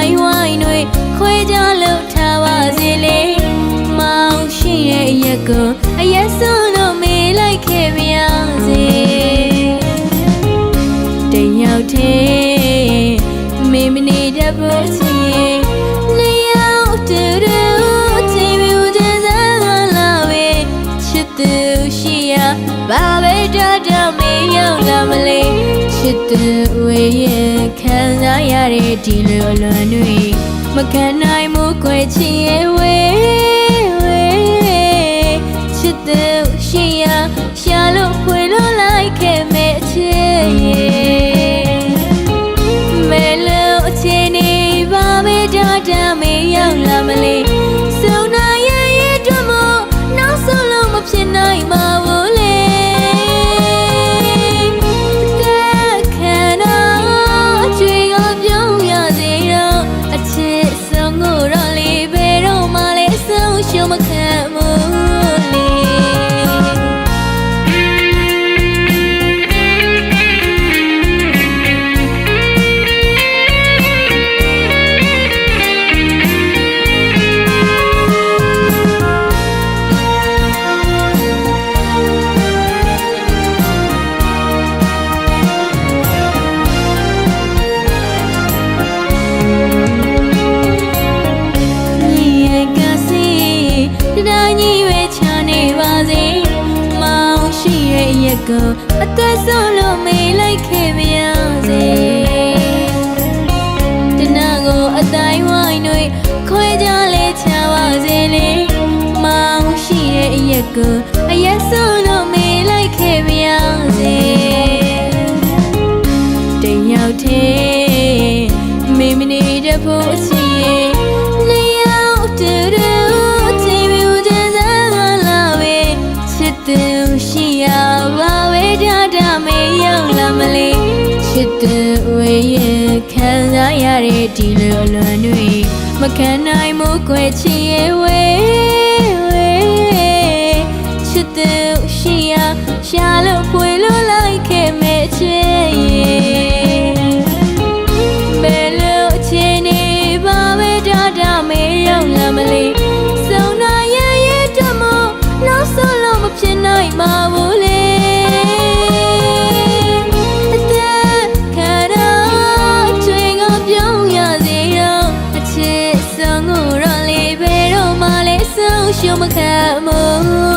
ိုင်ဝိုင်းတွေခွဲကြလို့ထားပါစေလေမောင်ရှိရဲ့အရက်ကိုအရက်စွန်းလို့မေးလိုက်ခဲ့ပါရစေတယောက်သေးမေမနေတတ်ဖို့စီလေရောက်တူတူတီဗီဦးတဲ့စားလာဝေချစ်သူရှိရဘာပဲတတ်တော့မေရောက်လာမလဲ သူဝေးရင်ခံစားရတဲ့ဒီလိုအလွန်တွေမခံနိုင်မှုခွဲချင်ရဲ့ က်ကိုအသက်ဆုံးလို့မေးလိုက်ခဲ့ပါရစေတနာကိုအတိုင်းဝိုင်းတွေခွဲကြလေချပါစေလေမောင်ရှိရဲ့ရက်ကိုအရက်ဆုံး မေရောက်လာမလေးချစ်သူဝေးရင်ခံစားရတဲ့ဒီလိုအလွန်တွေမခံနိုင်မှုခွဲချင်ရဲ့ဝေးဝေးချစ်သူရှိရရှာလို့ဖွေလို့လိုက် ဆုံးကိုတော့